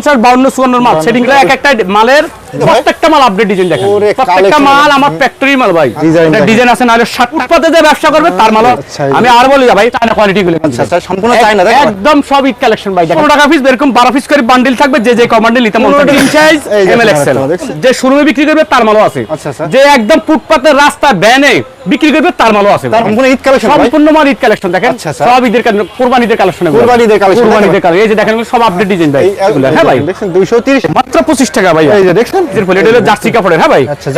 পঞ্চাশ বাউন্ন মাল। সেটিং এক একটা মালের। প্রত্যেকটা মাল আপডেট ডিজাইন দেখেন। প্রত্যেকটা মাল আমার ফ্যাক্টরি মাল ভাই। ডিজাইন আছে নাহলে ফুটপাতে যে ব্যবসা করবে তার মাল আচ্ছা, আমি আর বলি ভাই চায়না কোয়ালিটি গুলো আচ্ছা, সম্পূর্ণ চায়না, একদম সব ঈদ কালেকশন ভাই পনেরো টাকা পিস এরকম বারো পিস করে বান্ডিল থাকবে যে যে কমান্ডেল নিতে মন তিন সাইজ এম এল এক্সেল যে শোরুমে বিক্রি করবে তার মালও আছে। আচ্ছা। যে একদম ফুটপাতের রাস্তা ব্যানে বিক্রি করবে তার মালও আছে। সম্পূর্ণ ঈদ collection সম্পূর্ণ মাল ঈদ কালেকশন দেখেন। সব ঈদের কোরবানিদের কালেকশন? ঈদের কালেকশন এই যে দেখেন সব আপডেট ডিজাইন ভাই। হ্যাঁ ভাই। দেখছেন 230 মাত্র পঁচিশ টাকা ভাই এই যে দেখছেন? এর এটা হলো জার্সি কাপড়ের হ্যাঁ ভাই? আচ্ছা,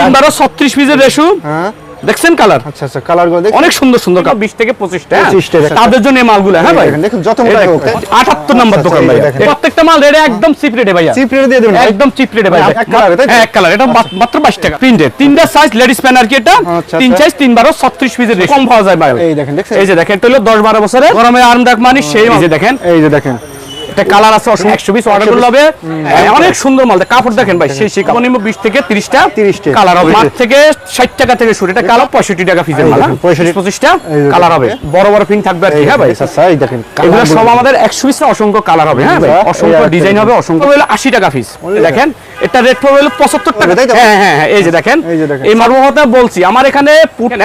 তিন পিসের রেশু। হ্যাঁ। দেখছেন কালার? আচ্ছা আচ্ছা কালারগুলো দেখছেন অনেক সুন্দর সুন্দর কাপ। বিশ থেকে পঁচিশ টাকা। 25 টাকা। তাদের জন্য এই মালগুলো হ্যাঁ ভাই? দেখেন, যত মোটা হোক, দেখেন। আটাত্তর নম্বর দোকান ভাই। প্রত্যেকটা মাল রেটে একদম চিপ রেটে ভাইয়া। চিপ রেটে দিয়ে দেবেন একদম চিপ রেটে ভাই এক- কালারে, তাই এক কালার এটা মাত্র বাইশ টাকা। প্রিন্টেড তিনটা সাইজ লেডিস প্যান আর কি এটা? তিন। সাইজ তিন বারো ছত্রিশ পিসের কম পাওয়া যায় ভাই। এই দেখেন দেখছেন? এই যে দেখেন এটা হলো দশ বারো বছরে গরমে আরামদায়ক মানে সেই এই যে দেখেন। এই যে দেখেন। এটা কালার আছে একশো বিশ অর্ডার করলে হবে। হ্যাঁ, অনেক সুন্দর মাল। কাপড় দেখেন ভাই সেই সেই কাপড়। নিম্ন বিশ থেকে তিরিশটা 30 টা। কালার হবে মাঠ থেকে ষাট টাকা থেকে শুরু। এটা কালার পঁয়ষট্টি টাকা ফিজের মাল পঁয়ষট্টি। 65 পঁচিশটা কালার হবে। বড় বড় পিন থাকবে আর কি হ্যাঁ ভাই? এই দেখেন এগুলো সব আমাদের একশো পিস অসংখ্য কালার হবে হ্যাঁ ভাই? আচ্ছা, অসংখ্য ডিজাইন হবে অসংখ্য। হলো আশি টাকা পিস দেখেন এটা রেট পড়বে হলো পঁচাত্তর টাকা। হ্যাঁ হ্যাঁ হ্যাঁ এই যে দেখেন এই বলছি আমার এখানে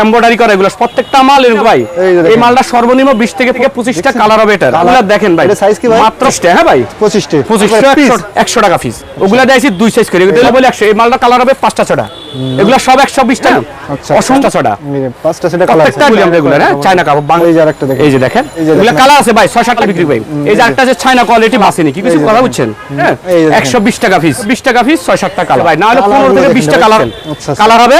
এমব্রয়ডারি করা এগুলো প্রত্যেকটা মাল এরকম ভাই। এই মালটা সর্বনিম্ন বিশ থেকে থেকে পঁচিশটা কালার হবে এটা ওগুলা দেখেন ভাই সাইজ কি? মাত্র হ্যাঁ ভাই? 25 টা পঁচিশশো আপনার piece? একশো- একশো টাকা ফিস ওগুলা দিয়েছি দুই সাইজ করে। বলে একশো এই মালটা কালার হবে পাঁচটা ছটা। এগুলো সব একশো বিশ টাকা আচ্ছা। অসংখ্য ছটা। এই যে পাঁচটা সেটা কালার প্রত্যেকটা বলি আমরা এগুলো হ্যাঁ চায়না কাপড় বাংলা আরেকটা দেখেন। এই যে দেখেন। কালার আছে ভাই ছয় সাতটা বিক্রি ভাই এই যে একটা যে চায়না কোয়ালিটি কিছু কথা বুঝছেন? হ্যাঁ এই যে দেখেন। একশো বিশ টাকা পিস বিশ টাকা পিস ছয় সাতটা কালার ভাই না হলে Colour পনেরো গুলো থেকে দেখেন, বিশটা কালার আচ্ছা, আচ্ছা। কালার হবে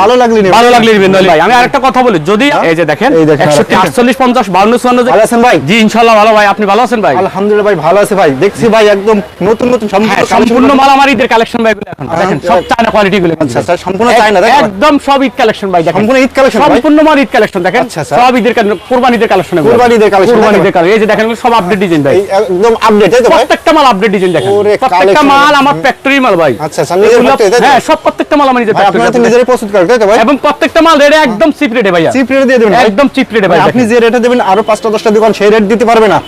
ভালো লাগলে নেবেন। ভালো লাগলে নেবেন ভাই আমি আরেকটা কথা বলি যদি এই যে দেখেন এই দেখেন, একষট্টি আরেকটা। আটচল্লিশ পঞ্চাশ বাউন্ন চুয়ান্ন ভালো আছেন ভাই? জি ইনশাল্লাহ ভালো ভাই আপনি ভালো আছেন ভাই? আলহামদুলিল্লাহ ভাই ভালো আছে ভাই। দেখছি ভাই একদম নতুন নতুন সম্পূর্ণ হ্যাঁ, সম্পূর্ণ গুলো- মাল আমার ঈদের কালেকশন ভাই এগুলো এখন। দেখেন সব চায়না কোয়ালিটি গুলো আচ্ছা আচ্ছা সম্পূর্ণ চায়না তাই একদম সব ঈদ কালেকশন ভাই দেখেন। সম্পূর্ণ ঈদ collection সম্পূর্ণ মাল ঈদ কালেকশন দেখেন। আচ্ছা, আচ্ছা। সব ঈদের কালেকশন ঈদের কালেকশন কোরবানি ঈদের collection, কোরবানি ঈদের কালেকশন। এই যে দেখেন সব আপডেট ডিজাইন ভাই একদম আপডেট তাই তো ভাই? প্রত্যেকটা মাল আপডেট ডিজাইন দেখেন। প্রত্যেকটা মাল আমার ফ্যাক্টরি মাল ভাই। আচ্ছা, আচ্ছা, নিজের এগুলো- তাই হ্যাঁ সব প্রত্যেকটা মাল আমার নিজের ভাই আপনারা তো প্রস্তুত করেন তাই তো ভাই? এবং প্রত্যেকটা মাল রেটে একদম চিপ রেটে চিপ রেটে দিয়ে দেবেন একদম চিপ রেটে ভাই আপনি যে রেটে দেবেন আরও পাঁচটা দশটা দোকান সেই রেট দিতে পারবে না।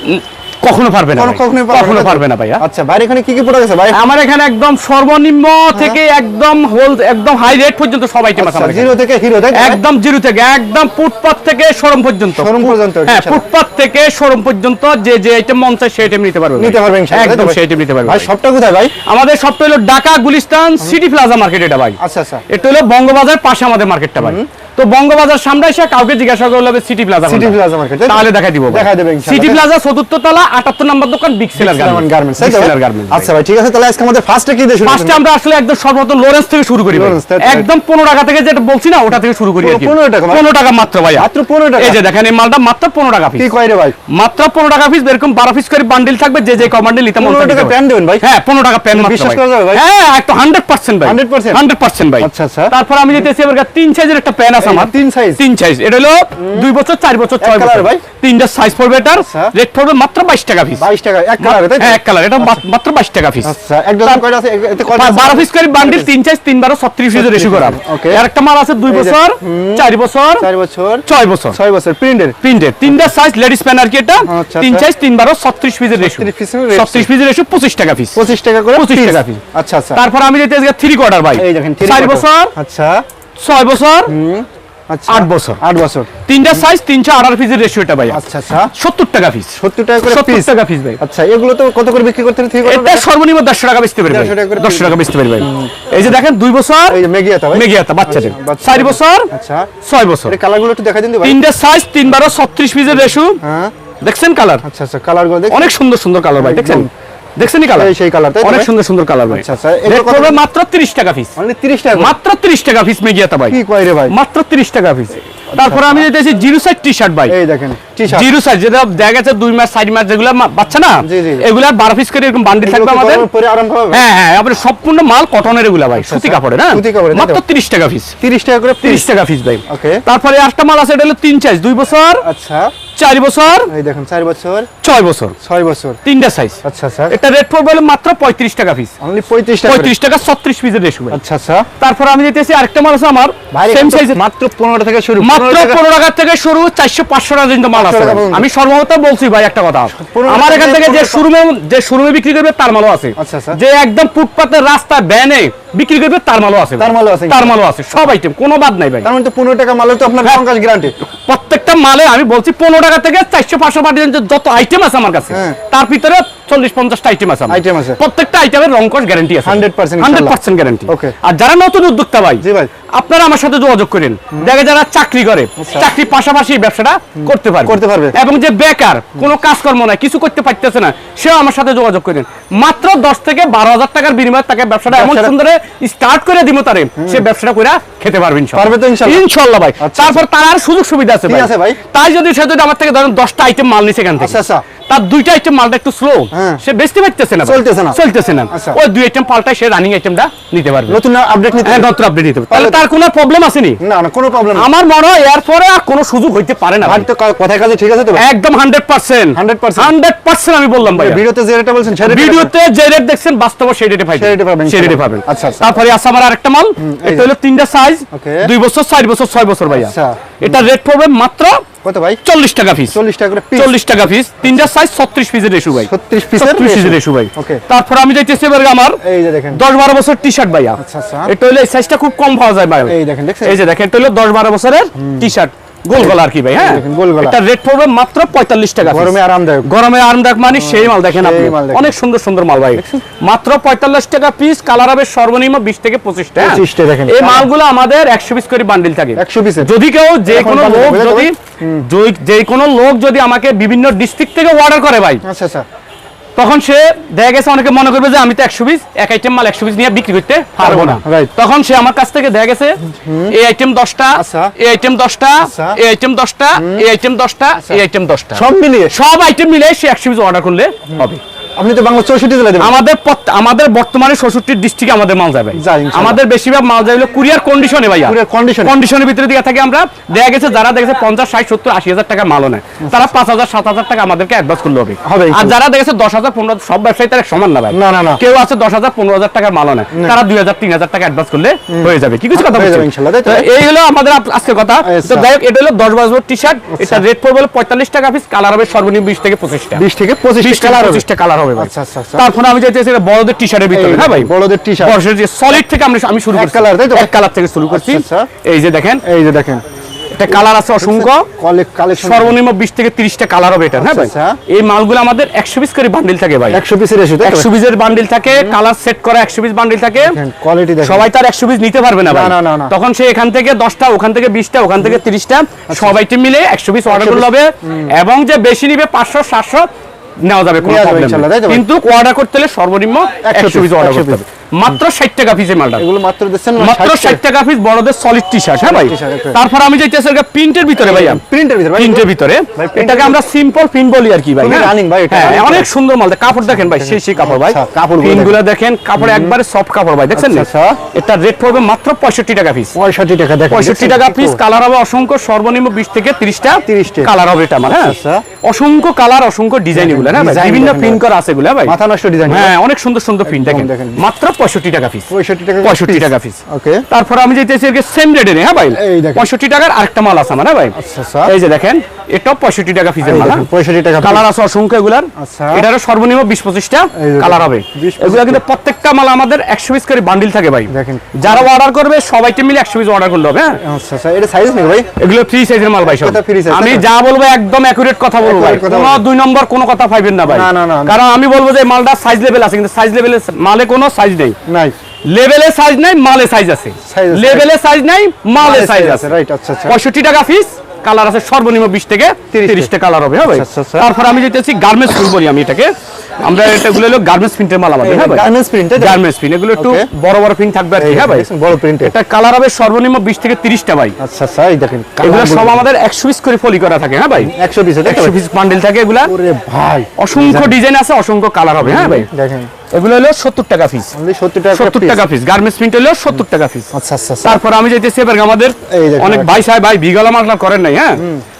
কখনো পারবে না পারবে কখনো পারবে না ভাইয়া। আচ্ছা ভাই এখানে কি কি প্রোডাক্ট আছে? ভাই আমার এখানে একদম সর্বনিম্ন থেকে একদম হোল একদম হাই রেট পর্যন্ত সব আইটেম আছে আমার জিরো থেকে হিরো তাই একদম জিরো থেকে একদম ফুটপাত থেকে শোরুম পর্যন্ত। Showroom পর্যন্ত, হ্যাঁ। ফুটপাত থেকে শোরুম পর্যন্ত যে যে আইটেম মন চায় সেই আইটেম নিতে পারবে। নিতে পারবে ইনশাআল্লাহ, একদম সেই আইটেম নিতে পারবে ভাই। সবটা কোথায় ভাই? আমাদের সবটা হলো Dhaka Gulistan city plaza market এটা ভাই। আচ্ছা আচ্ছা। এটা হলো বঙ্গবাজার পাশে আমাদের মার্কেটটা ভাই। তো বঙ্গবাজার সামনে এসে কাউকে জিজ্ঞাসা করলে হবে city plaza city plaza market তাহলে দেখাই দিব দেখাই দেবে ইনশাআল্লাহ, সিটি প্লাজা চতুর্থ তলা আটাত্তর নম্বর দোকান বিগ সেলার গার্মেন্টস গার্মেন্টস আচ্ছা ভাই ঠিক আছে তাহলে আজকে আমাদের ফার্স্টে কি দিয়ে শুরু ফার্স্টে আমরা আসলে একদম সর্বপ্রথম লরেন্স থেকে শুরু করি? একদম পনেরো টাকা থেকে যেটা বলছি না ওটা থেকে শুরু করি 15 টাকা ভাই? পনেরো টাকা মাত্র ভাই মাত্র 15 টাকা? এই যে দেখেন এই মালটা মাত্র পনেরো টাকা কি পিস কয় রে ভাই? মাত্র পনেরো টাকা পিস এরকম বারো পিস করে বান্ডিল থাকবে যে যে কমান্ডিল নিতে মন 15 টাকা প্যান দেবেন ভাই? হ্যাঁ পনেরো টাকা প্যান মাত্র বিশ্বাস করা যাবে ভাই? হ্যাঁ একটু হান্ড্রেড পার্সেন্ট ভাই। 100% হান্ড্রেড পার্সেন্ট ভাই। আচ্ছা, আচ্ছা। তারপর আমি দিতেছি এবার তিন সাইজের একটা প্যান আছে আমার। তিন size? তিন সাইজ এটা হলো দুই বছর চার বছর ছয় বছর। ভাই? তিনটা সাইজ পড়বে এটার। আচ্ছা। রেট পড়বে মাত্র বাইশ টাকা পিস 22 টাকা এক কালারে তাই হ্যাঁ এক কালার এটা মাত্র- মাত্র বাইশ টাকা পিস আচ্ছা এক ডজন কয়টা আছে? এতে কয়টা আছে? বারো পিস করে বান্ডিল তিন চাইজ তিন বারো ছত্রিশ পিসের রেশু করা। Okay. আর একটা মাল আছে দুই এই যে, বছর চার বছর চার বছর। ছয় বছর। ছয় বছর প্রিন্টের প্রিন্টেড তিনটা সাইজ লেডিস প্যান আর কি এটা? আচ্ছা, তিন আচ্ছা। সাইজ তিন বারো ছত্রিশ পিসের রেশু 36 পিসের রেশু পঁচিশ টাকা পিস পঁচিশ টাকা করে 25 টাকা piece। আচ্ছা আচ্ছা। তারপর আমি যেতে থ্রি কোয়ার্টার ভাই। এই দেখেন বছর আচ্ছা। ছয় বছর আচ্ছা আট বছর। আট বছর। তিনটা সাইজ তিনশো আঠারো পিসের রেশু এটা ভাই আচ্ছা আচ্ছা। সত্তর টাকা পিস সত্তর টাকা করে সত্তর টাকা পিস ভাই আচ্ছা এগুলো তো কত করে বিক্রি করতে এটা সর্বনিম্ন দেড়শো টাকা বেচতে পারি ভাই। 150 টাকা করে দশশো টাকা বেচতে পারি ভাই। এই যে দেখেন দুই বছর। এই যে মেঘিয়াতা বাচ্চাদের। চার বছর আচ্ছা। ছয় বছর। কালারগুলো একটু দেখা দিন তিনটা সাইজ তিন বারো ছত্রিশ পিসের রেশু হ্যাঁ। দেখছেন কালার আচ্ছা আচ্ছা কালারগুলো অনেক সুন্দর সুন্দর কালার ভাই দেখছেন? দেখছেন কালার এই সেই কালার অনেক সুন্দর সুন্দর কালার ভাই। আচ্ছা, আচ্ছা, কত? মাত্র 30 টাকা পিস 30 টাকা মাত্র 30 টাকা পিস মেগিয়াতা ভাই। কি রে ভাই? মাত্র 30 টাকা পিস তারপর আমি দিতেছি জিরো সাইজ টি শার্ট ভাই। এই দেখেন টি-শার্ট জিরো সাইজ যেটা দেখা গেছে দুই মাস চার মাস যেগুলো বাচ্চা না জি, জি, জি। এগুলা বারো পিস করে এরকম বান্ডিল থাকবে আমাদের। পরে আরাম পাবে হ্যাঁ হ্যাঁ আপনি সম্পূর্ণ মাল কটনের এগুলা ভাই সুতি আচ্ছা। কাপড়ের হ্যাঁ? সুতি কাপড়ের, মাত্র 30 টাকা পিস 30 টাকা করে 30 টাকা পিস ভাই। ওকে তারপরে আরেকটা মাল আছে এটা হলো তিন সাইজ দুই বছর। আচ্ছা। চার বছর? এই দেখেন চার বছর। ছয় বছর। ছয় বছর। তিনটা সাইজ আচ্ছা স্যার এটা রেট পড়বে হলো মাত্র পঁয়ত্রিশ টাকা পিস অনলি পঁয়ত্রিশ টাকা। পঁয়ত্রিশ টাকা ছত্রিশ পিসের রেশু আচ্ছা আচ্ছা। তারপর আমি যেতেছি আরেকটা মাল আছে আমার। সেম মাত্র পনেরো থেকে শুরু। মাত্র 15 টাকা- পনেরো টাকা থেকে শুরু চারশো পাঁচশো টাকা পর্যন্ত মাল আছে আমি সর্বমত বলছি ভাই একটা কথা। আমার এখান থেকে যে 15 শোরুমে যে শোরুমে বিক্রি করবে তার মালও আছে। আচ্ছা, আচ্ছা। যে একদম ফুটপাতের রাস্তা ব্যানে বিক্রি করবে তার মালও আছে তার মালও আছে। তার মালও আছে সব আইটেম কোনো বাদ নাই ভাই তার মানে তো পনেরো টাকা মালে তো আপনার কাছে গ্যারান্টি প্রত্যেকটা মালে আমি বলছি পনেরো টাকা থেকে 400 500 পর্যন্ত যত আইটেম আছে আমার কাছে হ্যাঁ। তার ভিতরে চল্লিশ পঞ্চাশটা আইটেম আছে। প্রত্যেকটা আইটেমের রংকশ গ্যারান্টি আছে। 100% হান্ড্রেড পার্সেন্ট গ্যারান্টি. আর যারা নতুন উদ্যোক্তা ভাই জি ভাই। আপনারা আমার সাথে যোগাযোগ করেন। দেখে যারা চাকরি করে চাকরির পাশাপাশি ব্যবসাটা করতে পারবে। করতে পারবে। এবং যে বেকার কোনো কাজকর্ম নাই কিছু করতে পারতেছে না সেও আমার সাথে যোগাযোগ করেন। মাত্র দশ থেকে বারো হাজার টাকার বিনিময়ে তাকে ব্যবসাটা এমন সুন্দরে স্টার্ট করে দিব তারে সে ব্যবসাটা করে খেতে পারবে। পারবে তো ইনশাল্লাহ? ভাই। আচ্ছা, তারপর তার আর সুযোগ সুবিধা আছে ভাই। তাই যদি সে যদি আমার থেকে ধরেন দশটা আইটেম মাল নিছে এখান থেকে। আচ্ছা, আচ্ছা। তার দুইটা আইটেম মালটা একটু স্লো হ্যাঁ। সে বেচতে পারতেছে না। চলতেছে না। চলতেছে না। আচ্ছা। ওই দুই আইটেম পাল্টায় সে রানিং আইটেমটা নিতে পারবে। নতুন আপডেট নিতে হ্যাঁ নতুন আপডেট নিতে পারবে। তাহলে তার কোনো প্রবলেম আসেনি। না না কোনো প্রবলেম আমার মনে হয় এরপরে আর কোনো সুযোগ হইতে পারে না ভাই। তো কা- কথায় কাজে ঠিক আছে তো একদম হান্ড্রেড পার্সেন্ট 100% হান্ড্রেড পার্সেন্ট আমি বললাম ভাই ভিডিওতে যে রেটটা বলছেন সেটা ভিডিওতে যে রেট দেখছেন বাস্তব সেই রেটে পাবেন। সেই রেটে পাবেন, সেই রেটে পাবেন। আচ্ছা, আচ্ছা। তারপরে আছে আমার আরেকটা মাল। এটা হলো তিনটা সাইজ. দুই বছর চার বছর ছয় বছর ভাইয়া। আচ্ছা। এটা রেট পড়বে মাত্র কত ভাই? চল্লিশ টাকা পিস চল্লিশ টাকা করে পিস চল্লিশ টাকা পিস তিনটা সাইজ ছত্রিশ পিসের রেশু ভাই। 36 পিসের পিসের রেশু। ভাই। ওকে তারপর আমি যাইতেছি এবারে আমার এই যে দেখেন। দশ বারো বছর টি শার্ট ভাইয়া। আচ্ছা, আচ্ছা। এটা হলো এই সাইজটা খুব কম পাওয়া যায় ভাই। এই দেখেন, দেখছেন? এই যে দেখেন এটা হলো দশ বারো বছরের টি শার্ট গোল গলা আর কি ভাই হ্যাঁ? এটা রেট পড়বে মাত্র পঁয়তাল্লিশ টাকা গরমে আরামদায়ক। গরমে আরামদায়ক মানে সেই মাল দেখেন আপনি। অনেক সুন্দর সুন্দর মাল ভাই। মাত্র পঁয়তাল্লিশ টাকা পিস কালার হবে সর্বনিম্ন বিশ থেকে পঁচিশ টাকা 25 টা দেখেন। এই মালগুলো আমাদের একশো পিস করে বান্ডিল থাকে। 100 পিসের? যদি কেউ যে কোনো লোক যদি- যে কোনো লোক যদি আমাকে বিভিন্ন ডিস্ট্রিক্ট থেকে অর্ডার করে ভাই আচ্ছা আচ্ছা। তখন সে দেখা গেছে অনেকে মনে করবে যে আমি তো একশো পিস এক আইটেম মাল একশো পিস নিয়ে বিক্রি করতে পারব না। তখন সে আমার কাছ থেকে দেখা গেছে এই আইটেম দশটা আচ্ছা। এই আইটেম দশটা আচ্ছা। এই আইটেম দশটা এই আইটেম দশটা এই আইটেম দশটা। সব মিলিয়ে? সব আইটেম মিলিয়ে সে একশো পিস অর্ডার করলে হবে। আপনি তো বাংলা চৌষট্টি জেলা দেবেন আমাদের আমাদের বর্তমানে ষষ্ঠটি ডিস্ট্রিক্টে আমাদের মাল যাবে। আমাদের বেশিরভাগ মাল যাবে কুরিয়ার কন্ডিশনে ভাইয়া। condition কন্ডিশনের ভিতরে দিয়ে থাকে আমরা দেখা গেছে যারা দেখেছে পঞ্চাশ ষাট সত্তর আশি হাজার মালও নেয়। তারা পাঁচ হাজার সাত হাজার টাকা আমাদেরকে অ্যাডভান্স করলে হবে। আর যারা দেখেছে দশ হাজার পনেরো সব ব্যবসায়ী তারা সমান না ভাই। না। কেউ আছে দশ হাজার পনেরো হাজার মালও নেয়। তারা দুই হাজার তিন হাজার টাকা অ্যাডভান্স করলে হয়ে যাবে। কি কিছু কথা হয়ে বলছি? এই হলো আমাদের আজকের কথা। আচ্ছা। তো যাই হোক এটা হলো দশ বছর টি শার্ট এটা রেট পড়বে হলো পঁয়তাল্লিশ টাকা পিস কালার হবে সর্বনিম্ন বিশ থেকে পঁচিশটা। বিশ থেকে পঁচিশ কালার পঁচিশটা কালার হবে ভাই। আচ্ছা, আচ্ছা, আচ্ছা। তারপরে আমি চাইতেছি এটা বড়দের টি শার্টের ভিতরে হ্যাঁ ভাই বড়দের টি-শার্ট। বড়দের যে সলিড থেকে আমি আমি শুরু করছি colour, তাই তো? এক কালার থেকে শুরু করছি। এই যে দেখেন এই যে দেখেন এটা কালার আছে অসংখ্য সর্বনিম্ন বিশ থেকে তিরিশটা কালার হবে এটা হ্যাঁ ভাই। এই মালগুলো আমাদের একশো পিস করে বান্ডিল থাকে ভাই একশো পিসের? একশো পিসের বান্ডিল থাকে কালার সেট করা একশো পিস বান্ডিল থাকে। সবাই তার একশো পিস নিতে পারবে না। তখন সে এখান থেকে দশটা ওখান থেকে বিশটা ওখান থেকে তিরিশটা সবাইকে মিলে একশো পিস অর্ডার করলে হবে এবং যে বেশি নিবে পাঁচশো সাতশো নেওয়া যাবে কোনো প্রবলেম? কিন্তু অর্ডার করতে হলে সর্বনিম্ন একশো piece, পিস অর্ডার করতে হবে। মাত্র ষাট টাকা পিসের মালটা। এগুলো মাত্র দিচ্ছেন মাত্র ষাট টাকা। পিস বড়দের সলিড টি শার্ট হ্যাঁ ভাই? তারপর আমি যাইতেছি প্রিন্টের ভিতরে ভাইয়া। প্রিন্টের ভিতরে ভাই। প্রিন্টের ভিতরে। এটাকে আমরা সিম্পল প্রিন্ট বলি আর কি ভাই খুবই হ্যাঁ? ভাই এটা, হ্যাঁ, অনেক সুন্দর মাল। কাপড় দেখেন ভাই সেই সেই কাপড় ভাই। আচ্ছা, কাপড়গুলো দেখেন। কাপড় একবারে সফট কাপড় ভাই দেখছেন না? আচ্ছা, আচ্ছা। এটা রেট পড়বে মাত্র পঁয়ষট্টি টাকা পিস পঁয়ষট্টি টাকা দেখেন পঁয়ষট্টি টাকা পিস কালার হবে অসংখ্য সর্বনিম্ন বিশ থেকে তিরিশটা 30 টা। কালার হবে এটা হ্যাঁ? আচ্ছা। অসংখ্য কালার অসংখ্য ডিজাইন এগুলো হ্যাঁ ভাই? বিভিন্ন প্রিন্ট করা আছে এগুলো ভাই? মাথা নষ্ট ডিজাইন হ্যাঁ অনেক সুন্দর সুন্দর প্রিন্ট দেখেন। মাত্র পঁয়ষট্টি টাকা পিস পঁয়ষট্টি টাকা পঁয়ষট্টি টাকা পিস ওকে তারপর আমি যেতেছি সেম রেটে হ্যাঁ ভাই? পঁয়ষট্টি টাকার আরেকটা মাল আছে আমার হ্যাঁ ভাই। এই যে দেখেন এটাও পঁয়ষট্টি টাকা পিসের মাল? পঁয়ষট্টি টাকা কালার আছে অসংখ্য এগুলার। এটারও সর্বনিম্ন বিশ পঁচিশটা কালার হবে। 20 কিন্তু প্রত্যেকটা মাল আমাদের একশো পিস করে বান্ডিল থাকে ভাই। দেখেন। যারা অর্ডার করবে সবাইকে মিলে একশো পিস অর্ডার করলে হবে হ্যাঁ? আচ্ছা আচ্ছা। এটা সাইজ নেই ভাই? এগুলো ফ্রি সাইজের মাল ভাই সব। আমি যা বলব একদম অ্যাকুরেট কথা বলব ভাই। কোনো দুই নম্বর কোনো কথা পাইবেন না ভাই। না, না, না, না। কারণ আমি বলব যে মালটা সাইজ লেভেল আছে কিন্তু সাইজ লেভেলে মালে কোনো সাইজ নেই। নাই? লেভেলে সাইজ নাই মালে সাইজ আছে। লেভেলে সাইজ নাই মালে সাইজ আছে। রাইট আচ্ছা আচ্ছা। পঁয়ষট্টি টাকা পিস কালার আছে সর্বনিম্ন বিশ থেকে 30 টাকা। কালার হবে হবে? আচ্ছা, আচ্ছা। তারপর আমি যেতেছি গার্মেন্টস ফুল বলি আমি এটাকে। আমরা এটাগুলো হলো গার্মেন্টস প্রিন্টের মাল আমাদের হ্যাঁ গার্মেন্টস প্রিন্ট গার্মেন্টস প্রিন্ট এগুলো একটু বড় বড় প্রিন্ট থাকবে আর কি হ্যাঁ ভাই? বড় প্রিন্টে এটা কালার হবে সর্বনিম্ন বিশ থেকে তিরিশটা ভাই। আচ্ছা আচ্ছা এই দেখেন এগুলো সব আমাদের পিস করে ফলি করা থাকে হ্যাঁ ভাই? পিস পিস বান্ডেল থাকে এগুলা। ওরে ভাই অসংখ্য ডিজাইন আছে অসংখ্য কালার হবে হ্যাঁ ভাই? দেখেন। এগুলো হলো সত্তর টাকা পিস সত্তর টাকা সত্তর। টাকা পিস গার্মেন্টস প্রিন্ট হলো সত্তর টাকা পিস আচ্ছা আচ্ছা আচ্ছা। তারপর আমি যাইতেছি এবার আমাদের অনেক ভাই সাহেব ভাই বিগলা মাসলা করেন নাই হ্যাঁ?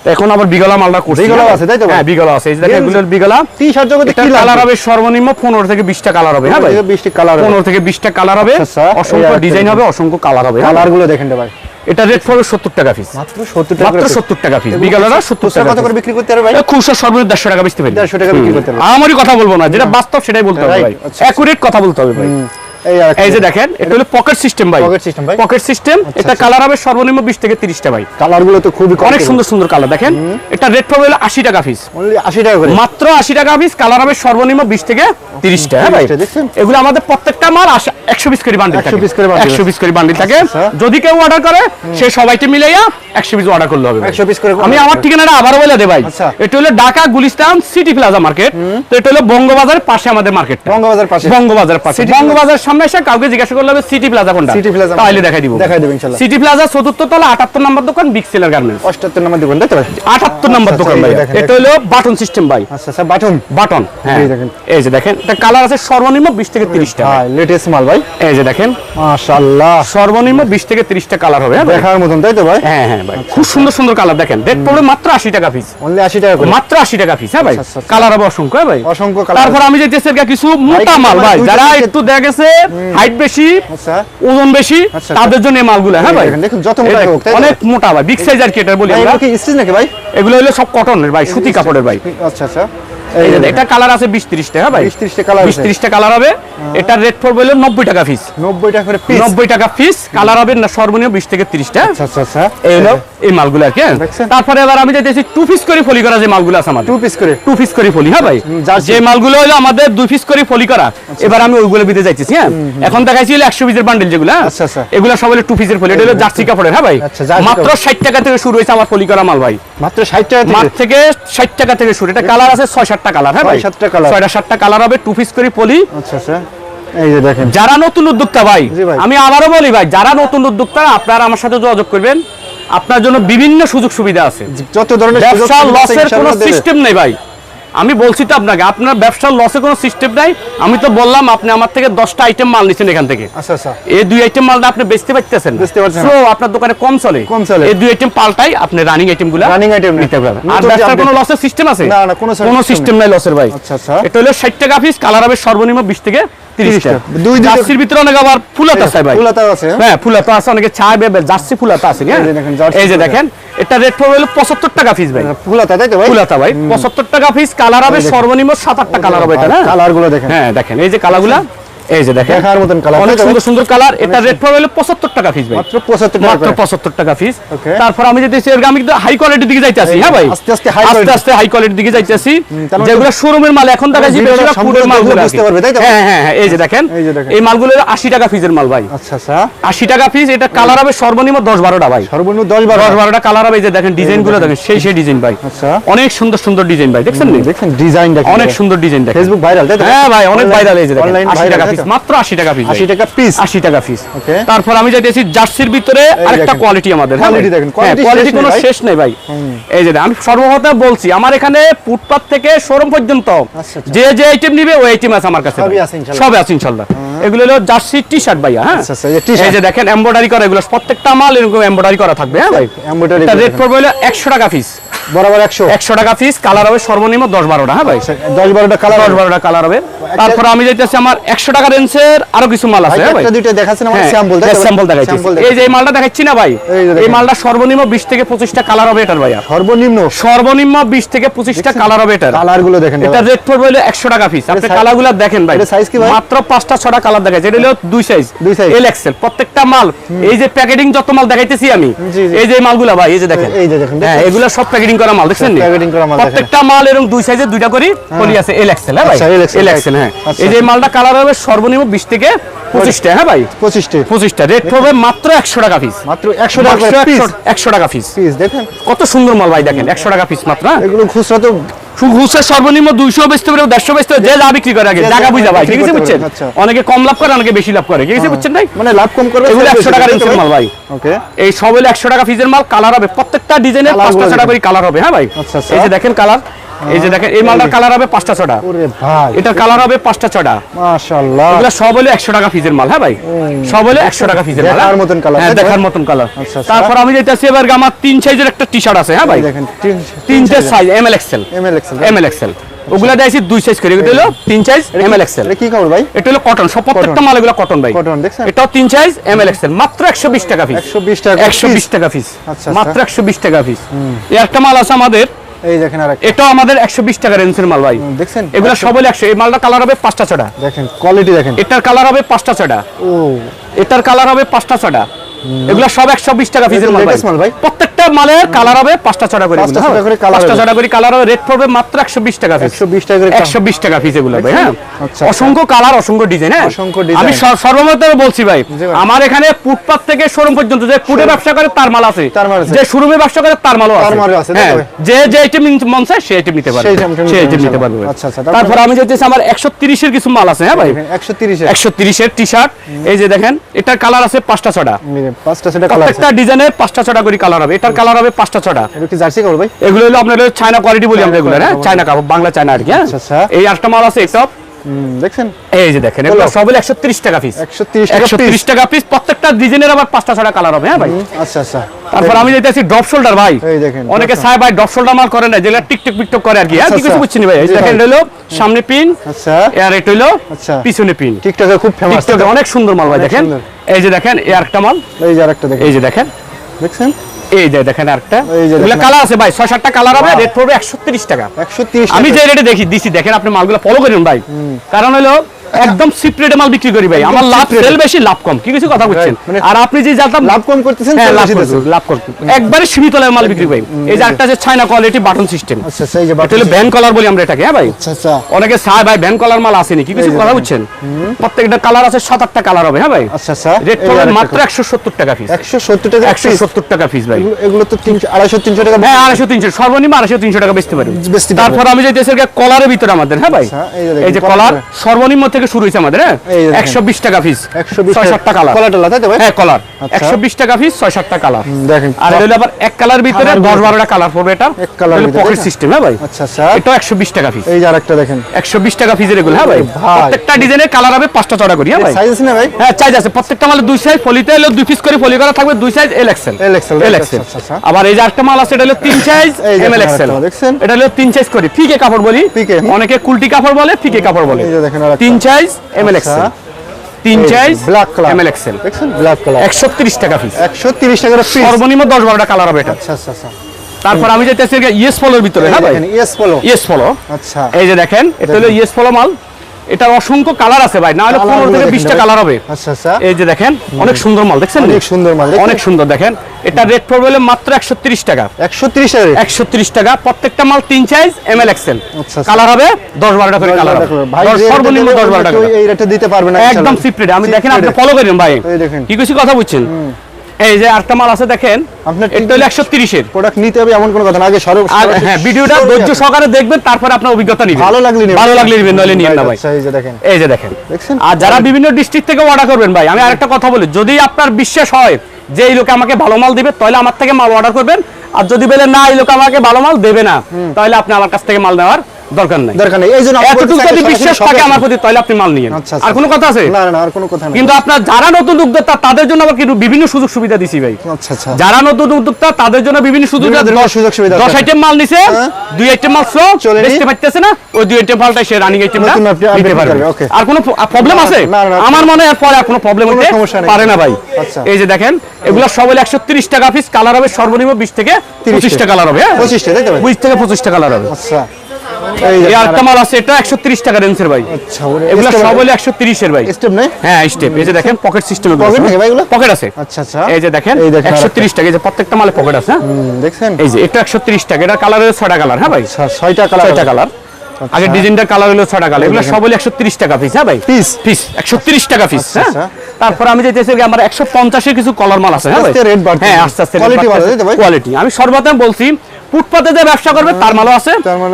এখন আবার বিগলা মালটা করছি। বিগলাও হ্যাঁ আছে, তাই তো হ্যাঁ বিগলা আছে। এই যে দেখেন. এগুলোর বিগলা জগতে কি কালার হবে সর্বনিম্ন পনেরো থেকে বিশটা কালার হবে হ্যাঁ ভাই? বৃষ্টি কালার পনেরো থেকে বিশটা কালার হবে। আচ্ছা, আচ্ছা। অসংখ্য ডিজাইন হবে অসংখ্য কালার হবে হ্যাঁ কালারগুলো দেখেন ভাই। এটা রেট পড়বে সত্তর টাকা পিস মাত্র 70 টাকা মাত্র করে সত্তর টাকা পিস এগুলো বিগলারা খুচরা সত্তর টাকা কত করে বিক্রি করতে পারে ভাই? খুচরা সর্বনিম্ন টাকা বেচতে পারি 150 টাকা বিক্রি করতে পারবে। আমারই কথা বলব না যেটা বাস্তব সেটাই বলতে হবে ভাই। আচ্ছা। কথা বলতে হবে ভাই। এই যে দেখেন এটা হলো পকেট সিস্টেম ভাই। Pocket system ভাই। পকেট সিস্টেম এটা আচ্ছা। কালার হবে সর্বনিম্ন বিশ থেকে তিরিশটা ভাই। কালারগুলো তো খুবই অনেক সুন্দর সুন্দর কালার দেখেন। এটা রেট হলো আশি টাকা পিস অনলি 80 টাকা করে। মাত্র আশি টাকা পিস কালার হবে সর্বনিম্ন বিশ থেকে তিরিশটা হ্যাঁ ভাই। 30 এগুলো আমাদের প্রত্যেকটা মাল পিস করে বান্ডিল 100 থাকে। করে পিস করে বান্ডিল থাকে। আচ্ছা। যদি কেউ অর্ডার করে সে সবাইকে মিলাইয়া একশো পিস অর্ডার করলে হবে ভাই। 100 piece করে আমি আমার ঠিকানাটা আবারও বলে দেই ভাই। আচ্ছা। এটা হলো Dhaka Gulistan city plaza market তো এটা হলো বঙ্গবাজারের পাশে আমাদের মার্কেট বঙ্গবাজার পাশে। বঙ্গবাজার পাশে। বঙ্গবাজার সামনে এসে কাউকে জিজ্ঞাসা করলে হবে সিটি প্লাজা কোনটা? City Plaza তাহলে দেখাই দিব। দেখাই দেব ইনশাআল্লাহ। সিটি প্লাজা চতুর্থ তলা আটাত্তর নম্বর দোকান বিগ সেলার গার্মেন্টস 78 নাম্বার তাই ভাই আটাত্তর নম্বর আচ্ছা, দোকান ভাই এটা হলো বাটন সিস্টেম ভাই। আচ্ছা আচ্ছা বাটন বাটন হ্যাঁ। এই দেখেন। এই যে দেখেন এটা কালার আছে সর্বনিম্ন বিশ থেকে তিরিশটা হ্যাঁ লেটেস্ট মাল ভাই। এই যে দেখেন মাশাআল্লাহ। সর্বনিম্ন বিশ থেকে তিরিশটা কালার হবে হ্যাঁ দেখার মতন তাই তো ভাই? হ্যাঁ হ্যাঁ ভাই। খুব সুন্দর সুন্দর কালার দেখেন। পড়বে মাত্র আশি টাকা পিস অনলি 80 টাকা মাত্র আশি টাকা পিস হ্যাঁ ভাই? আচ্ছা, আচ্ছা। কালার হবে অসংখ্য হ্যাঁ ভাই। অসংখ্য কালার তারপর আমি যেতেছি এর কিছু মোটা মাল ভাই যারা একটু দেখা গেছে হাইট বেশি আচ্ছা। ওজন বেশি আচ্ছা, তাদের জন্য মালগুলো হ্যাঁ ভাই? দেখেন, যত মোটা হোক, অনেক মোটা ভাই বিগ সাইজ আর কি এটা বলি আমরা। এগুলো কি স্টিচ নাকি ভাই? এগুলো হলো সব কটনের ভাই সুতি কাপড়ের ভাই। আচ্ছা আচ্ছা। এটা কালার আছে বিশ ত্রিশটা হ্যাঁ ভাই? 20 30 টা কালার বিশ আছে। ত্রিশটা কালার হবে। রেট পড়বে হলো নব্বই টাকা পিস 90 টাকা করে পিস নব্বই টাকা পিস কালার হবে না সর্বনিম্ন বিশ থেকে তিরিশটা। আচ্ছা আচ্ছা আচ্ছা। এই হলো এই মালগুলো আর কি হ্যাঁ? তারপরে এবার আমি যেতেছি টু পিস করে ফলি করা যে মালগুলো আছে আমাদের। টু পিস করে। টু পিস করে ফলি হ্যাঁ ভাই? যে মালগুলো হলো আমাদের দুই পিস করে ফলি করা। এবার আমি ওইগুলো বিতে যাইতেছি হ্যাঁ? এখন দেখাইছি হলো একশো পিসের বান্ডেল যেগুলো হ্যাঁ? আচ্ছা, আচ্ছা। এগুলো সব হলো টু পিসের ফলি। এটা হলো জার্সি কাপড়ের হ্যাঁ ভাই? আচ্ছা, মাত্র কাপড়। ষাট টাকা থেকে শুরু হয়েছে আমার ফলি করা মাল ভাই। মাত্র 60 টাকা থেকে? মাত্র থেকে ষাট টাকা থেকে শুরু। এটা কালার আছে ছয় সাতটা কালার হ্যাঁ ভাই? সাতটা কালার ছয়টা সাতটা কালার হবে টু পিস করে পলি। আচ্ছা আচ্ছা। যে দেখেন। যারা নতুন উদ্যোক্তা ভাই আমি আবারও বলি ভাই যারা নতুন উদ্যোক্তা আপনারা আমার সাথে যোগাযোগ করবেন। আপনার জন্য বিভিন্ন সুযোগ সুবিধা আছে। যত ধরনের ব্যবসা লসের কোনো সিস্টেম নেই ভাই। আমি বলছি তো আপনাকে আপনার ব্যবসার লসে কোনো সিস্টেম নাই। আমি তো বললাম আপনি আমার থেকে দশটা আইটেম মাল নিচ্ছেন এখান থেকে। আচ্ছা আচ্ছা। এই দুই আইটেম মালটা আপনি বেচতে পারতেছেন বেচতে পারছেন না। আপনার দোকানে কম চলে। কম চলে। এই দুই আইটেম পাল্টাই আপনি রানিং আইটেমগুলো রানিং আইটেম নিতে পারবেন। আর ব্যবসার কোনো লসের সিস্টেম আছে? না, না, কোনো সিস্টেম নাই। লসের ভাই। আচ্ছা, আচ্ছা। এটা হলো ষাট টাকা পিস কালার হবে সর্বনিম্ন বিশ থেকে তিরিশ 30 টাকা টাকা। দুই জার্সির ভিতরে অনেক আবার ফুলাতা আছে ভাই। ফুলাতা আছে, হ্যাঁ? হ্যাঁ ফুলাতা আছে অনেকে চায় বেবে জার্সি ফুলাতা আছে হ্যাঁ? এই যে দেখেন, এটা রেট পড়বে হলো পঁচাত্তর টাকা পিস ভাই। ফুলাতা তাই তো ভাই? ফুলাতা ভাই টাকা পিস কালার হবে সর্বনিম্ন সাত আটটা কালার হবে এটা কালারগুলো দেখেন। হ্যাঁ দেখেন এই যে কালারগুলা এই যে দেখেন দেখার মতন কালার অনেক সুন্দর সুন্দর কালার এটা রেট পড়বে হলো পঁচাত্তর টাকা পিস ভাই। মাত্র 75 টাকা মাত্র পিস তারপর আমি যেতেছি এর আমি কিন্তু হাই কোয়ালিটির দিকে যাইতেছি হ্যাঁ ভাই? আস্তে আস্তে high আস্তে আস্তে হাই কোয়ালিটির দিকে যাইতেছি। যেগুলো শোরুমের মাল এখন দেখা বেশিরভাগ সম্পূর্ণ ফুডের মালগুলো। বুঝতে পারবে, তাই তো? হ্যাঁ হ্যাঁ হ্যাঁ এই যে দেখেন এই যে দেখেন। এই মালগুলো আশি টাকা পিসের মাল ভাই। আচ্ছা আচ্ছা। আশি টাকা পিস এটা কালার হবে সর্বনিম্ন দশ বারোটা ভাই। সর্বনিম্ন 10 12 দশ বারোটা কালার হবে এই যে দেখেন ডিজাইনগুলো দেখেন। সেই সেই ডিজাইন ভাই। আচ্ছা। অনেক সুন্দর সুন্দর ডিজাইন ভাই দেখছেন নি? দেখেন ডিজাইন দেখেন। অনেক সুন্দর ডিজাইন দেখেন। ফেসবুক ভাইরাল তাই তো? হ্যাঁ ভাই অনেক ভাইরাল এই যে দেখেন 80 টাকা? মাত্র 80 টাকা পিস 80 টাকা পিস 80 টাকা পিস ওকে তারপর আমি যাইতেছি জার্সির ভিতরে আরেকটা কোয়ালিটি আমাদের কোয়ালিটি দেখেন, হ্যাঁ, quality quality শেষ কোনো শেষ নেই ভাই। এই যে আমি সর্বপ্রথম বলছি আমার এখানে ফুটপাত থেকে শোরুম পর্যন্ত আচ্ছা, আচ্ছা। যে যে আইটেম নিবে ওই আইটেম আছে আমার কাছে সবই আছে ইনশাল্লাহ। সবই আছে ইনশাআল্লাহ এগুলো হলো জার্সি টি শার্ট ভাইয়া হ্যাঁ? আচ্ছা, আচ্ছা, এই যে দেখেন এমব্রয়ডারি করা এগুলো প্রত্যেকটা মাল এরকম এমব্রয়ডারি করা থাকবে হ্যাঁ ভাই? করে রেট পড়বে হলো 100 টাকা পিস বরাবর 100 100 টাকা পিস কালার হবে সর্বনিম্ন 10 12টা হ্যাঁ ভাই? 10 12টা কালার দশ বারোটা কালার হবে। তারপর আমি যাইতেছি আমার একশো টাকা রেঞ্জের আরও কিছু মাল আছে হ্যাঁ ভাই? দুইটা দেখাচ্ছেন হ্যাঁ, স্যাম্পল হ্যাঁ, স্যাম্পল দেখাচ্ছি। এই যে মালটা দেখাচ্ছি না ভাই? এই যে এই দেখেন। মালটা সর্বনিম্ন বিশ থেকে পঁচিশটা কালার হবে এটার ভাইয়া। সর্বনিম্ন? সর্বনিম্ন বিশ থেকে পঁচিশটা কালার হবে এটার। কালারগুলো দেখেন এটা রেট পড়বে হলো একশো টাকা পিস আপনি কালারগুলো দেখেন ভাই। size কি ভাই? মাত্র পাঁচটা ছটা কালার দেখাচ্ছে এটা হলো দুই সাইজ দুই size। এল এক্সেল প্রত্যেকটা মাল এই যে প্যাকেটিং যত মাল দেখাইতেছি আমি। এই যে মালগুলা ভাই এই যে দেখেন। এই যে দেখেন, হ্যাঁ? এগুলো সব প্যাকেটিং করা মাল দেখছেন নি? packaging করা মাল প্রত্যেকটা মাল এরকম দুই সাইজের দুইটা করে পলি আছে এল এক্সেল হ্যাঁ ভাই? আচ্ছা, এল এক্সেল হ্যাঁ। আচ্ছা। এই যে মালটা কালার হবে সর্বনিম্ন বিশ থেকে পঁচিশটা হ্যাঁ ভাই? 25 টা। পঁচিশটা রেট পড়বে মাত্র একশো টাকা পিস মাত্র 100 টাকা করে পিস একশো টাকা পিস পিস দেখেন। কত সুন্দর মাল ভাই দেখেন। একশো টাকা পিস মাত্র হ্যাঁ? এগুলো খুচরা তো ঘুষের সর্বনিম্ন দুইশো বেচতে পারে দেড়শো বেচতে যে যা বিক্রি করে আগে জায়গা বুঝা ভাই ঠিক আছে বুঝছেন? আচ্ছা। অনেকে কম লাভ করে অনেকে বেশি লাভ করে ঠিক আছে বুঝছেন ভাই? মানে লাভ কম করবে এগুলো একশো টাকার তাই মাল ভাই। ওকে এই সব হলো একশো টাকা ফিজের মাল কালার হবে প্রত্যেকটা ডিজাইনের পাঁচটা ছটা করে কালার হবে হ্যাঁ ভাই? আচ্ছা, আচ্ছা। এই যে দেখেন কালার এই যে দেখেন এই মালটার কালার হবে পাঁচটা ছটা ওরে ভাই। এটার কালার হবে পাঁচটা ছটা মাশাআল্লাহ। এগুলো সব হলো একশো টাকা ফিজের মাল হ্যাঁ ভাই? সব হলো টাকা ফিজের মাল দেখার হ্যাঁ? মতন হ্যাঁ দেখার মতন কালার আচ্ছা, আচ্ছা। তারপর আমি এবার আমার তিন সাইজের একটা টি শার্ট আছে হ্যাঁ ভাই? দেখেন তিনটে size M L XL M L XL ওগুলা দিয়েছি দুই সাইজ করে। এটা হলো তিন সাইজ এম এল এক্সেল কি খবর ভাই? এটা হলো কটন সব প্রত্যেকটা মাল এগুলো কটন ভাই। Cotton, দেখছেন? এটাও তিন সাইজ এম এল এক্সেল মাত্র একশো বিশ টাকা পিস 120 টাকা একশো বিশ piece। টাকা পিস আচ্ছা, মাত্র একশো বিশ টাকা পিস এই একটা মাল আছে আমাদের এই দেখেন আর এটা আমাদের একশো বিশ টাকা রেঞ্জের মাল ভাই। দেখছেন? এগুলো সব হলো একশো এই মালটা কালার হবে পাঁচটা ছটা। দেখেন কোয়ালিটি দেখেন। এটার কালার হবে পাঁচটা ছটা। ও। এটার কালার হবে পাঁচটা ছটা। এগুলো সব একশো বিশ টাকা পিসের মাল ভাই। ভাই। প্রত্যেকটা মালের কালার হবে পাঁচটা ছটা করে পাঁচটা এগুলো, হ্যাঁ? ছটা করে। ছটা কালার হবে। রেট পড়বে মাত্র একশো বিশ টাকা পিস 120 টাকা একশো বিশ টাকা পিস এগুলো ভাই হ্যাঁ? আচ্ছা, অসংখ্য কালার অসংখ্য ডিজাইন হ্যাঁ? আমি সর্বমত বলছি ভাই আমার এখানে ফুটপাত থেকে শোরুম পর্যন্ত যে ফুডে ব্যবসা করে তার মাল আছে। যে শোরুমে ব্যবসা করে তার মালও আছে। হ্যাঁ যে যে আইটেম মন চায় সেই আইটেম নিতে পারবে। সেই সেই আইটেম নিতে পারবে। আচ্ছা, আচ্ছা, তারপর আমি যেতেছি আমার একশো তিরিশের কিছু মাল আছে হ্যাঁ ভাই? একশো তিরিশে একশো তিরিশের টি শার্ট এই যে দেখেন এটার কালার আছে পাঁচটা ছটা পাঁচটা আছে। প্রত্যেকটা ডিজাইনের পাঁচটা ছটা করে কালার হবে। এটার কালার হবে পাঁচটা ছটা এটা কি জার্সি খবর ভাই? এগুলো হলো আপনার চায়না কোয়ালিটি বলি আমরা এগুলো হ্যাঁ? চায়না কাপড় বাংলা চায়না আর কি হ্যাঁ? আচ্ছা, আচ্ছা। এই আটটা মাল আছে এটা দেখছেন? এই যে দেখেন এগুলো সব হলো একশো তিরিশ টাকা পিস একশো তিরিশ টাকা একশো তিরিশ piece। টাকা পিস প্রত্যেকটা ডিজাইনের আবার পাঁচটা ছটা কালার হবে হ্যাঁ ভাই? আচ্ছা আচ্ছা। তারপর আমি যেতেছি ড্রপ শোল্ডার ভাই। এই দেখেন, অনেকে চায় ভাই ড্রপ শোল্ডার মাল করে না যেগুলো করে আর কি হ্যাঁ? কিছু। বুঝছি ভাই। এই দেখেন হলো সামনে পিন আচ্ছা। আর এটা হলো আচ্ছা। পিছনে পিন টিকটকে খুব ফেমাস টিকটকে অনেক সুন্দর মাল ভাই দেখেন। এই যে দেখেন এই আরেকটা মাল। এই যে আরেকটা দেখেন। এই যে দেখেন। দেখছেন? এই যে দেখেন আরেকটা। এগুলো কালার আছে ভাই ছয় সাতটা কালার হবে রেট পড়বে একশো তিরিশ টাকা। একশো তিরিশ আমি যে রেটে দেখি দিছি দেখেন আপনি মালগুলো ফলো করেন ভাই। কারণ হলো একদম সিপ রেটে মাল বিক্রি করি ভাই। আমার লাভ। সেল বেশি লাভ কম। কি কিছু কথা বুঝছেন? মানে- আর আপনি যে জানতাম লাভ কম করতেছেন হ্যাঁ লাভ লাভ করছি একবারে সীমিত লাভে মাল বিক্রি ভাই। এই যে একটা যে চায়না কোয়ালিটি বাটন সিস্টেম আচ্ছা এই যে হলো ভ্যান কলার বলি আমরা এটাকে হ্যাঁ ভাই? আচ্ছা আচ্ছা। অনেকে চায় ভাই ভ্যান কলার মাল আসেনি কি কিছু কথা। বুঝছেন? প্রত্যেকটা কালার আছে সাত আটটা কালার হবে হ্যাঁ ভাই? আচ্ছা আচ্ছা। রেট পড়বে মাত্র দেখেন। একশো সত্তর টাকা পিস একশো সত্তর টাকা একশো piece। সত্তর টাকা পিস ভাই। এগুলো- তো তিনশো আড়াইশো তিনশো টাকা হ্যাঁ আড়াইশো তিনশো। সর্বনিম্ন আড়াইশো তিনশো টাকা বেচতে পারি তারপর আমি যেতেছি কলারের ভিতরে আমাদের হ্যাঁ ভাই? আচ্ছা, এই যে কলার। সর্বনিম্ন থেকে শুরু হয়েছে আমাদের হ্যাঁ। একশো বিশ টাকা পিস 120 ছয় সাতটা কালার কলার টলা, তাই তো হ্যাঁ কলার আচ্ছা। একশো বিশ টাকা পিস ছয় সাতটা কালার দেখেন। আর এটা হলো আবার এক কালার ভিতরে দশ বারোটা কালার পড়বে এটা। এক কালার পকেট সিস্টেম হ্যাঁ ভাই? আচ্ছা আচ্ছা। এটাও একশো বিশ টাকা পিস এই যে আরেকটা দেখেন। একশো বিশ টাকা পিসের এগুলো হ্যাঁ ভাই? ভাই। প্রত্যেকটা ডিজাইনের কালার হবে পাঁচটা চড়া করি হ্যাঁ ভাই? সাইজ আছে না ভাই? হ্যাঁ চাইজ আছে। প্রত্যেকটা মালে দুই সাইজ ফলিতে হলো দুই পিস করে ফলি করা থাকবে দুই সাইজ এল এক্সেল এল আচ্ছা, এক্সেল আচ্ছা, আচ্ছা। আবার এই যে একটা মাল আছে এটা হলো তিন সাইজ এম এল এক্সেল আরেকটা এটা হলো তিন সাইজ করি ফিকে কাপড় বলি। ফিকে। অনেকে কুলটি কাপড় বলে ফিকে কাপড় বলে। এই যে দেখেন আরেকটা। তিন সাইজ এম এল। এক্সেল তিন size black colour M L XL black colour একশো তিরিশ টাকা পিস একশো তিরিশ টাকা পিস সর্বনিম্ন দশ বারোটা কালার হবে এটা। আচ্ছা আচ্ছা আচ্ছা। তারপর আমি যেতেছি ইয়েস ফলোর ভিতরে হ্যাঁ ভাই? ইয়েস ফলো ইয়েস ফলো আচ্ছা। এই যে দেখেন এটা হলো ইয়েস ফলো মাল। এটার অসংখ্য কালার আছে ভাই না হলে পনেরো থেকে বিশটা কালার হবে। আচ্ছা আচ্ছা। এই যে দেখেন অনেক সুন্দর মাল দেখছেন অনেক সুন্দর মাল অনেক সুন্দর দেখেন। এটা রেট পড়বে হলো মাত্র একশো তিরিশ টাকা। একশো তিরিশ টাকা একশো তিরিশ টাকা প্রত্যেকটা মাল তিন size M L XL. Colour হবে দশ বারোটা করে কালার হবে। সর্বনিম্ন দশ বারোটা এই রেটে দিতে পারবে না একদম সিপ্রেট আমি দেখেন আপনি ফলো করেন ভাই। কি কিছু কথা বুঝছেন? এই যে আরেকটা মাল আছে দেখেন আপনার এটা হলো একশো তিরিশের। প্রোডাক্ট নিতে হবে এমন কোনো কথা না। আগে সরব আর হ্যাঁ ভিডিওটা ধৈর্য সহকারে দেখবেন তারপরে আপনার অভিজ্ঞতা নিবেন। ভালো লাগলে নেবেন। ভালো লাগলে নিবেন নইলে নিবেন না ভাই এই যে দেখেন। এই যে দেখেন। আর যারা বিভিন্ন ডিস্ট্রিক্ট থেকে অর্ডার করবেন ভাই আমি আরেকটা কথা বলি যদি আপনার বিশ্বাস হয় যে এই লোকে আমাকে ভালো মাল দিবে তাহলে আমার থেকে মাল অর্ডার করবেন। আর যদি বলে না এই লোক আমাকে ভালো মাল দেবে না তাহলে আপনি আমার কাছ থেকে মাল নেওয়ার দরকার নাই। দরকার নেই। এই জন্য আমরা এতটুকু যদি বিশ্বাস থাকে আমার প্রতি তাহলে আপনি মাল নিয়েন। আচ্ছা, আচ্ছা। আর কোনো কথা আছে? না না না আর কোনো কথা নেই। কিন্তু আপনার যারা নতুন উদ্যোক্তা তাদের জন্য আবার কিন্তু বিভিন্ন সুযোগ সুবিধা দিছি ভাই। আচ্ছা আচ্ছা। যারা নতুন উদ্যোক্তা তাদের জন্য বিভিন্ন সুযোগ সুযোগ সুবিধা দশ আছে। আইটেম মাল নিছে হ্যাঁ। দুই আইটেম মাল স্লো চলে নি। বেচতে পারতেছে না ওই দুই আইটেম সে রানিং আইটেমটা নিতে পারবে। আর কোনো প্রবলেম আছে। আমার মনে হয় পরে আর কোনো প্রবলেম হতে পারে না ভাই। আচ্ছা। এই যে দেখেন এগুলো সব হলো একশো তিরিশ টাকা পিস কালার হবে সর্বনিম্ন বিশ থেকে 30 পঁচিশটা কালার হবে হ্যাঁ? পঁচিশটা তাই তো ভাই? বিশ থেকে পঁচিশটা কালার হবে। আচ্ছা। এই যে এই আরেকটা মাল আছে এটা একশো তিরিশ টাকা রেঞ্জের ভাই। আচ্ছা এগুলো সব হলো একশো তিরিশের ভাই। স্টেপ নেই? হ্যাঁ স্টেপ এই যে দেখেন পকেট সিস্টেম Pocket নাকি ভাই এগুলো? পকেট আছে। আচ্ছা আচ্ছা। এই যে দেখেন এই দেখেন একশো আরেকটা। তিরিশ টাকা। এই যে প্রত্যেকটা মালে পকেট আছে হ্যাঁ? হুম, দেখছেন? এই যে এটা একশো তিরিশ টাকা। এটা কালার হলো কালার হ্যাঁ ভাই? আচ্ছা কালার ছয়টা কালার আগে ডিজাইনটার কালার হলো ছয়টা কালার এগুলো সব হলো একশো তিরিশ টাকা পিস হ্যাঁ ভাই? পিস একশো তিরিশ টাকা পিস আচ্ছা, হ্যাঁ? আচ্ছা। তারপর আমি যেতেছি আমার একশো পঞ্চাশের কিছু কলার মাল আছে হ্যাঁ ভাই? হ্যাঁ আস্তে আস্তে তাই ভাই? কোয়ালিটি আমি সর্বপ্রথম বলছি ফুটপাতে যে ব্যবসা করবে তার মালও আছে।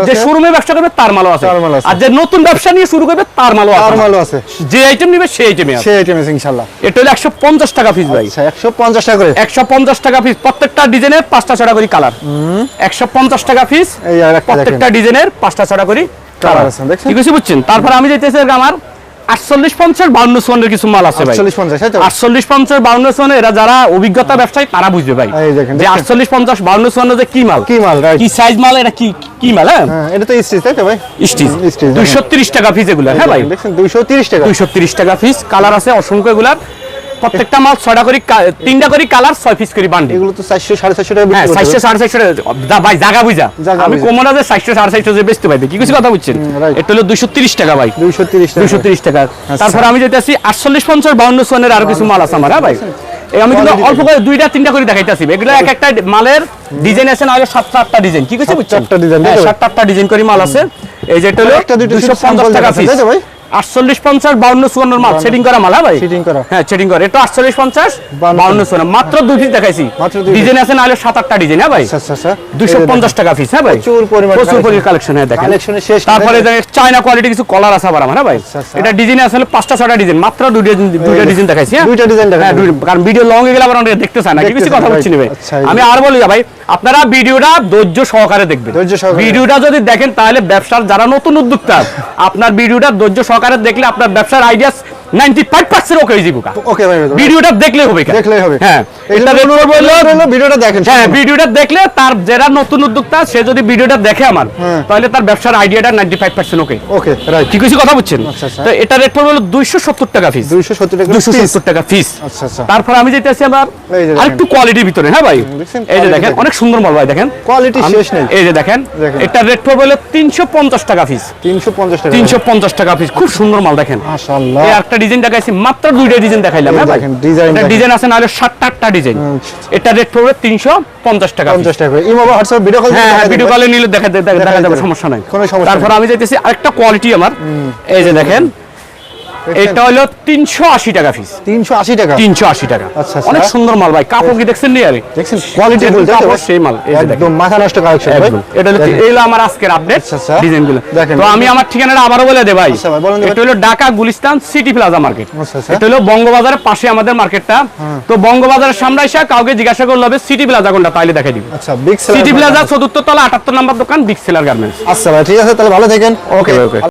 যে শোরুমে ব্যবসা করবে তার মালও আছে। আর যে নতুন ব্যবসা নিয়ে শুরু করবে তার মালও আছে। তার মালও আছে। যে আইটেম নিবে সেই আইটেমে আছে। সেই আইটেম আছে ইনশাল্লাহ। এটা হলো একশো পঞ্চাশ টাকা পিস ভাই। আচ্ছা একশো পঞ্চাশ টাকা করে। একশো পঞ্চাশ টাকা পিস প্রত্যেকটা ডিজাইনের পাঁচটা ছটা করে কালার একশো পঞ্চাশ টাকা পিস এই আর প্রত্যেকটা ডিজাইনের পাঁচটা ছটা করে কালার আছে, দেখছেন? ঠিক আছে বুঝছেন? তারপর আমি যেতেছি আমার আটচল্লিশ পঞ্চাশ বাউন্ন সোনের কিছু মাল আছে ভাই। আটচল্লিশ পঞ্চাশ তাই তো? আটচল্লিশ পঞ্চাশ বাউন্ন সোনে এরা যারা অভিজ্ঞতা ব্যবসায়ী তারা বুঝবে ভাই। যে আটচল্লিশ পঞ্চাশ বাউন্ন সোনে যে কি মাল? কি মাল কি সাইজ মাল এটা কি কি মাল হ্যাঁ? হ্যাঁ এটা তো স্টিচ তাই তো ভাই? স্টিচ। দেখেন। দুইশো তিরিশ টাকা এগুলা হ্যাঁ ভাই? দুইশো তিরিশ টাকা। দুইশো তিরিশ টাকা কালার আছে অসংখ্য এগুলার। প্রত্যেকটা মাল ছয়টা করে তিনটা করে কালার ছয় পিস করে বান্ডি এগুলো তো চারশো সাড়ে চারশো টাকা হ্যাঁ চারশো সাড়ে চারশো টাকা। ভাই জাগা বুঝা। আমি। কোমরা যে চারশো সাড়ে চারশো যে বেচতে পাইবে কি কিছু কথা বুঝছেন? এটা হলো দুইশো তিরিশ টাকা ভাই। দুইশো তিরিশ দুইশো তিরিশ টাকা। তারপর আমি যেতে আছি আটচল্লিশ পঞ্চাশ বাউন্ন সনের আরও কিছু মাল আছে আমার হ্যাঁ ভাই? আমি কিন্তু অল্প করে দুইটা তিনটা করে দেখাইতেছি এগুলো এক একটা মালের ডিজাইন আছে না হলে সাতটা আটটা ডিজাইন কি কিছু বুঝছেন? সাতটা তো? সাতটা আটটা ডিজাইন করে মাল আছে। এই যে এটা হলো দুইশো পঞ্চাশ টাকা পিস? আটচল্লিশ পঞ্চাশ বাউন্ন মাল। সেটিং করা মাল হ্যাঁ ভাই? করা। হ্যাঁ সেটিং করা। এটা আটচল্লিশ পঞ্চাশ বাউন্ন মাত্র দুই পিস দেখাইছি। ডিজাইন আছে সাত আটটা ডিজাইন হ্যাঁ ভাই? আচ্ছা আচ্ছা আচ্ছা। পঞ্চাশ টাকা পিস হ্যাঁ ভাই? প্রচুর পরিমাণ প্রচুর পরিমাণ কালেকশন হ্যাঁ দেখেন। তারপরে চায়না কোয়ালিটি কিছু কলার আছে আবার আমার হ্যাঁ ভাই। এটা ডিজাইন আসলে পাঁচটা ছটা ডিজাইন মাত্র দুইটা দুইটা ডিজাইন দেখাইছি হ্যাঁ? দুইটা দেখাইছি। হ্যাঁ, কারণ ভিডিও লং হয়ে গেলে আবার অনেকে দেখতে চায় না কিছু কথা বলছি। ভাই। আমি আর বলি ভাই আপনারা ভিডিওটা ধৈর্য সহকারে দেখবেন। ভিডিওটা যদি দেখেন তাহলে ব্যবসার যারা নতুন উদ্যোক্তা আপনার ভিডিওটা ধৈর্য সহকারে দেখলে আপনার ব্যবসার idea ninety five percent okay হয়ে ওকে ভাই ভাই। ভিডিওটা দেখলে হবে দেখলেই হবে। হ্যাঁ এটা অনুরোধ বললো- ভিডিওটা দেখেন হ্যাঁ ভিডিওটা দেখলে তার যারা নতুন উদ্যোক্তা সে যদি ভিডিওটা দেখে আমার হ্যাঁ। তাহলে তার ব্যবসার আইডিয়াটা ninety five percent okay okay right কি কিছু কথা বুঝছেন আচ্ছা, আচ্ছা। তো এটা রেট পড়বে হলো দুইশো সত্তর টাকা ফিস দুইশো সত্তর টাকা দুইশো piece। সত্তর টাকা ফিস আচ্ছা আচ্ছা। তারপর আমি যেতেছি আবার এই যে কোয়ালিটির ভিতরে হ্যাঁ ভাই? এই যে দেখেন দেখেন। অনেক সুন্দর মাল ভাই দেখেন। কোয়ালিটি শেষ নেই। এই যে দেখেন। এটা রেট পড়বে হলো তিনশো পঞ্চাশ টাকা ফিস তিনশো পঞ্চাশ টাকা। তিনশো পঞ্চাশ টাকা পিস খুব সুন্দর মাল দেখেন। মাশাআল্লাহ। এই একটা ডিজাইন দেখাইছি মাত্র দুইটা ডিজাইন দেখাইলাম হ্যাঁ দেখেন, ডিজাইন ডিজাইন আছে না হলে সাতটা আটটা ডিজাইন এটা রেট পড়বে তিনশো পঞ্চাশ টাকা piece। পঞ্চাশ টাকা করে। ইমো বা হোয়াটসঅ্যাপ ভিডিও কল হ্যাঁ হ্যাঁ ভিডিও কলে নিলে দেখা দেখা- যাবে যাবে। সমস্যা নাই। কোনো সমস্যা তারপর আমি যাইতেছি আরেকটা কোয়ালিটি আমার। এই যে দেখেন এটা হলো তিনশো আশি টাকা পিস তিনশো আশি টাকা? তিনশো আশি টাকা। আচ্ছা, আচ্ছা। অনেক সুন্দর মাল ভাই। কাপড় কি দেখছেন নি আরে দেখছেন? কোয়ালিটি বলতে কাপড় সেই মাল। একদম মাথা নষ্ট কালেকশন ভাই। এটা হলো। আমার আজকের আপডেট আচ্ছা, আচ্ছা। তো আমি আমার ঠিকানাটা বলে দে ভাই। এটা হলো Dhaka Gulistan city plaza market. এটা হলো বঙ্গবাজারের পাশে আমাদের মার্কেটটা। তো বঙ্গবাজারের সামনে এসে কাউকে জিজ্ঞাসা করলে হবে সিটি প্লাজা কোনটা? তাইলে দেখাই দিব। আচ্ছা বিগ সিটি প্লাজা চতুর্থ তলা আটাত্তর নাম্বার দোকান বিগ সেলার গার্মেন্টস আচ্ছা ভাই ঠিক আছে তাহলে ভালো থাকেন। ওকে ওকে